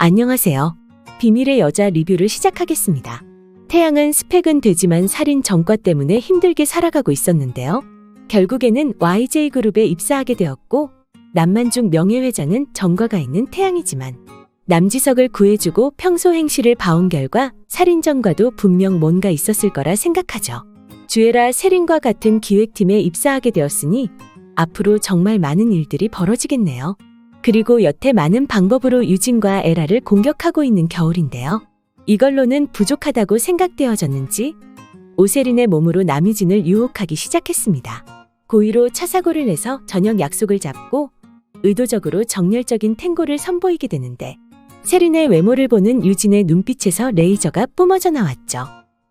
안녕하세요. 비밀의 여자 리뷰를 시작하겠습니다. 태양은 스펙은 되지만 살인 전과 때문에 힘들게 살아가고 있었는데요. 결국에는 YJ그룹에 입사하게 되었고, 남만중 명예회장은 정과가 있는 태양이지만, 남지석을 구해주고 평소 행실을 봐온 결과 살인전과도 분명 뭔가 있었을 거라 생각하죠. 주애라 세린과 같은 기획팀에 입사하게 되었으니 앞으로 정말 많은 일들이 벌어지겠네요. 그리고 여태 많은 방법으로 유진과 에라를 공격하고 있는 겨울인데요. 이걸로는 부족하다고 생각되어졌는지 오세린의 몸으로 남유진을 유혹하기 시작했습니다. 고의로 차 사고를 내서 저녁 약속을 잡고 의도적으로 정열적인 탱고를 선보이게 되는데 세린의 외모를 보는 유진의 눈빛에서 레이저가 뿜어져 나왔죠.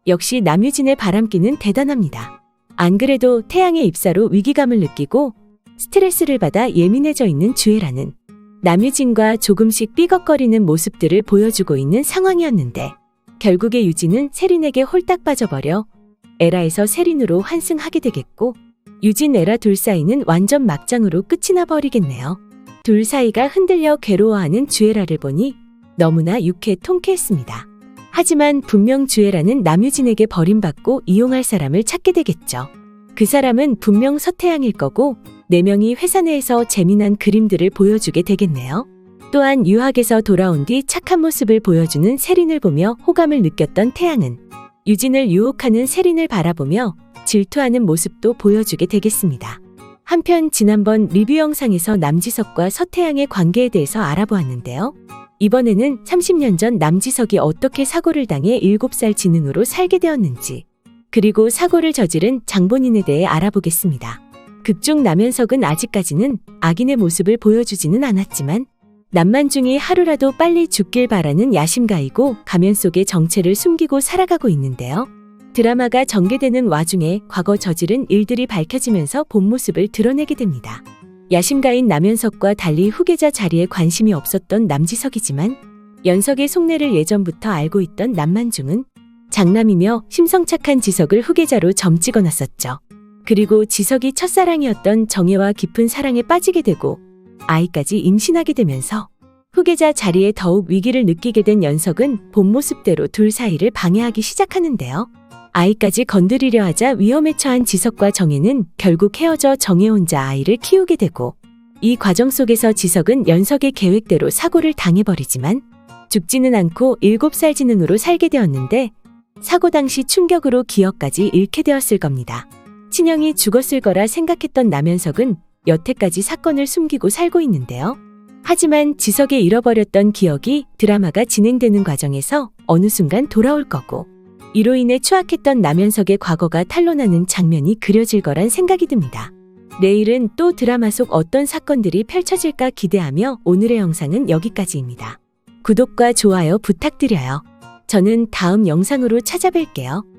역시 남유진의 바람기는 대단합니다. 안 그래도 태양의 입사로 위기감을 느끼고 스트레스를 받아 예민해져 있는 주애라는 남유진과 조금씩 삐걱거리는 모습들을 보여주고 있는 상황이었는데 결국에 유진은 세린에게 홀딱 빠져버려 에라에서 세린으로 환승하게 되겠고 유진 에라 둘 사이는 완전 막장으로 끝이 나버리겠네요. 둘 사이가 흔들려 괴로워하는 주애라를 보니 너무나 유쾌 통쾌했습니다. 하지만 분명 주애라는 남유진에게 버림받고 이용할 사람을 찾게 되겠죠. 그 사람은 분명 서태양일 거고 네 명이 회사 내에서 재미난 그림들을 보여주게 되겠네요. 또한 유학에서 돌아온 뒤 착한 모습을 보여주는 세린을 보며 호감을 느꼈던 태양은 유진을 유혹하는 세린을 바라보며 질투하는 모습도 보여주게 되겠습니다. 한편 지난번 리뷰 영상에서 남지석과 서태양의 관계에 대해서 알아보았는데요. 이번에는 30년 전 남지석이 어떻게 사고를 당해 7살 지능으로 살게 되었는지, 그리고 사고를 저지른 장본인에 대해 알아보겠습니다. 극중 남현석은 아직까지는 악인의 모습을 보여주지는 않았지만, 남만중이 하루라도 빨리 죽길 바라는 야심가이고 가면 속에 정체를 숨기고 살아가고 있는데요. 드라마가 전개되는 와중에 과거 저지른 일들이 밝혀지면서 본 모습을 드러내게 됩니다. 야심가인 남현석과 달리 후계자 자리에 관심이 없었던 남지석이지만 연석의 속내를 예전부터 알고 있던 남만중은 장남이며 심성착한 지석을 후계자로 점 찍어 놨었죠. 그리고 지석이 첫사랑이었던 정혜와 깊은 사랑에 빠지게 되고 아이까지 임신하게 되면서 후계자 자리에 더욱 위기를 느끼게 된 연석은 본 모습대로 둘 사이를 방해하기 시작하는데요. 아이까지 건드리려 하자 위험에 처한 지석과 정혜는 결국 헤어져 정혜 혼자 아이를 키우게 되고 이 과정 속에서 지석은 연석의 계획대로 사고를 당해버리지만 죽지는 않고 7살 지능으로 살게 되었는데 사고 당시 충격으로 기억까지 잃게 되었을 겁니다. 친형이 죽었을 거라 생각했던 남현석은 여태까지 사건을 숨기고 살고 있는데요. 하지만 지석의 잃어버렸던 기억이 드라마가 진행되는 과정에서 어느 순간 돌아올 거고 이로 인해 추악했던 남현석의 과거가 탄로나는 장면이 그려질 거란 생각이 듭니다. 내일은 또 드라마 속 어떤 사건들이 펼쳐질까 기대하며 오늘의 영상은 여기까지입니다. 구독과 좋아요 부탁드려요. 저는 다음 영상으로 찾아뵐게요.